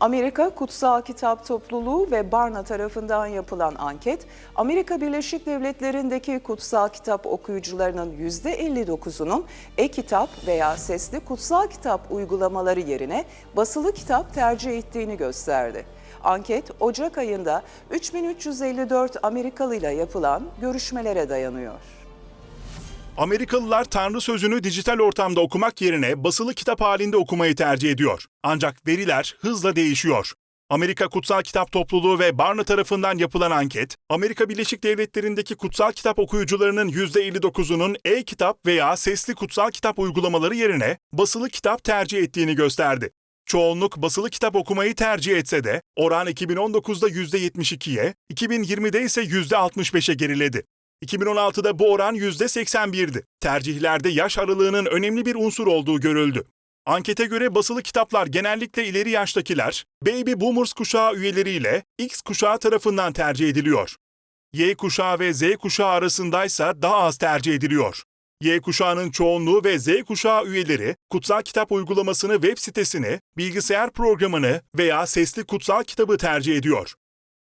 Amerika Kutsal Kitap Topluluğu ve Barna tarafından yapılan anket, Amerika Birleşik Devletleri'ndeki kutsal kitap okuyucularının %59'unun e-kitap veya sesli kutsal kitap uygulamaları yerine basılı kitap tercih ettiğini gösterdi. Anket Ocak ayında 3354 Amerikalı ile yapılan görüşmelere dayanıyor. Amerikalılar Tanrı sözünü dijital ortamda okumak yerine basılı kitap halinde okumayı tercih ediyor. Ancak veriler hızla değişiyor. Amerika Kutsal Kitap Topluluğu ve Barna tarafından yapılan anket, Amerika Birleşik Devletleri'ndeki kutsal kitap okuyucularının %59'unun e-kitap veya sesli kutsal kitap uygulamaları yerine basılı kitap tercih ettiğini gösterdi. Çoğunluk basılı kitap okumayı tercih etse de oran 2019'da %72'ye, 2020'de ise %65'e geriledi. 2016'da bu oran %81'di. Tercihlerde yaş aralığının önemli bir unsur olduğu görüldü. Ankete göre basılı kitaplar genellikle ileri yaştakiler, Baby Boomers kuşağı üyeleriyle X kuşağı tarafından tercih ediliyor. Y kuşağı ve Z kuşağı arasındaysa daha az tercih ediliyor. Y kuşağının çoğunluğu ve Z kuşağı üyeleri kutsal kitap uygulamasını web sitesini, bilgisayar programını veya sesli kutsal kitabı tercih ediyor.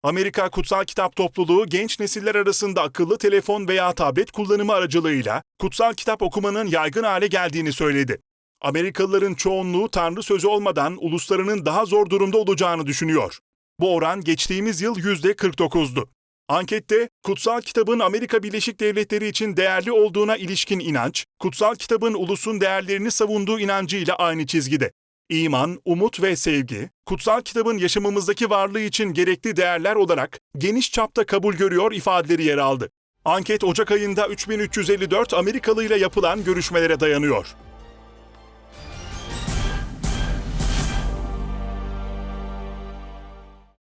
Amerika Kutsal Kitap Topluluğu genç nesiller arasında akıllı telefon veya tablet kullanımı aracılığıyla kutsal kitap okumanın yaygın hale geldiğini söyledi. Amerikalıların çoğunluğu Tanrı sözü olmadan uluslarının daha zor durumda olacağını düşünüyor. Bu oran geçtiğimiz yıl %49'du. Ankette kutsal kitabın Amerika Birleşik Devletleri için değerli olduğuna ilişkin inanç, kutsal kitabın ulusun değerlerini savunduğu inancıyla aynı çizgide. İman, umut ve sevgi, kutsal kitabın yaşamımızdaki varlığı için gerekli değerler olarak geniş çapta kabul görüyor ifadeleri yer aldı. Anket Ocak ayında 3354 Amerikalı ile yapılan görüşmelere dayanıyor.